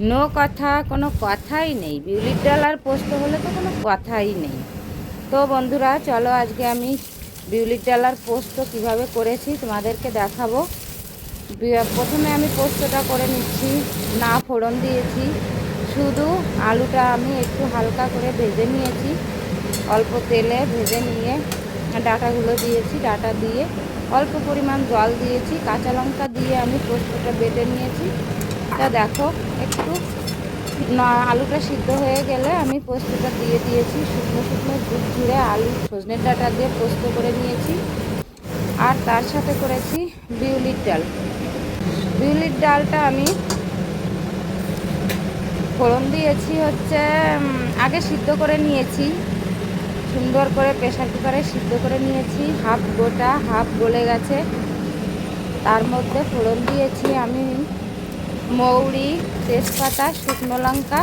No কথা, কোনো কথাই নেই। বিউলির ডাল আর পোস্ত হলে তো কোনো কথাই নেই। তো বন্ধুরা, চলো আজকে আমি বিউলির ডাল আর পোস্ত কীভাবে করেছি তোমাদেরকে দেখাবো। প্রথমে আমি পোস্তটা করে নিচ্ছি। না, ফোড়ন দিয়েছি। শুধু আলুটা আমি একটু হালকা করে ভেজে নিয়েছি। অল্প তেলে ভেজে নিয়ে ডাটাগুলো দিয়েছি, ডাটা দিয়ে অল্প পরিমাণ জল দিয়েছি। কাঁচা লঙ্কা দিয়ে আমি পোস্তটা বেটে নিয়েছি। তা দেখো, একটু আলুটা সিদ্ধ হয়ে গেলে আমি পোস্তটা দিয়ে দিয়েছি, শুকনো শুকনো ঝুট ঝুড়ে আলু সজনের ডাটা দিয়ে পোস্ত করে নিয়েছি। আর তার সাথে করেছি বিউলির ডাল। বিউলির ডালটা আমি ফোড়ন দিয়েছি হচ্ছে আগে সিদ্ধ করে নিয়েছি। সুন্দর করে প্রেশার কুকারে সিদ্ধ করে নিয়েছি, হাফ গোটা, হাফ গলে গেছে। তার মধ্যে ফোড়ন দিয়েছি আমি। মৌরি, তেজপাতা, শুকনো লঙ্কা,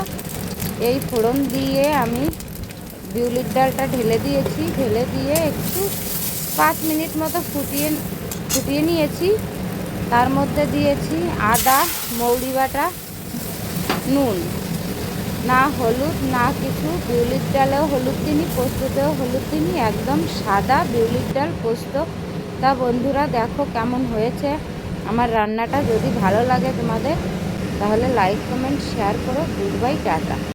এই ফোড়ন দিয়ে আমি বিউলির ডালটা ঢেলে দিয়েছি। ঢেলে দিয়ে একটু পাঁচ মিনিট মতো ফুটিয়ে ফুটিয়ে নিয়েছি। তার মধ্যে দিয়েছি আদা, মৌরি বাটা, নুন। না হলুদ, না কিছু। বিউলির ডালেও হলুদ দিনই পোস্ততেও হলুদ দিনই একদম সাদা বিউলির ডাল পোস্ত। তা বন্ধুরা, দেখো কেমন হয়েছে। আমার রান্নাটা যদি ভালো লাগে তোমাদের তাহলে লাইক কমেন্ট শেয়ার করো গুড বাই টাটা।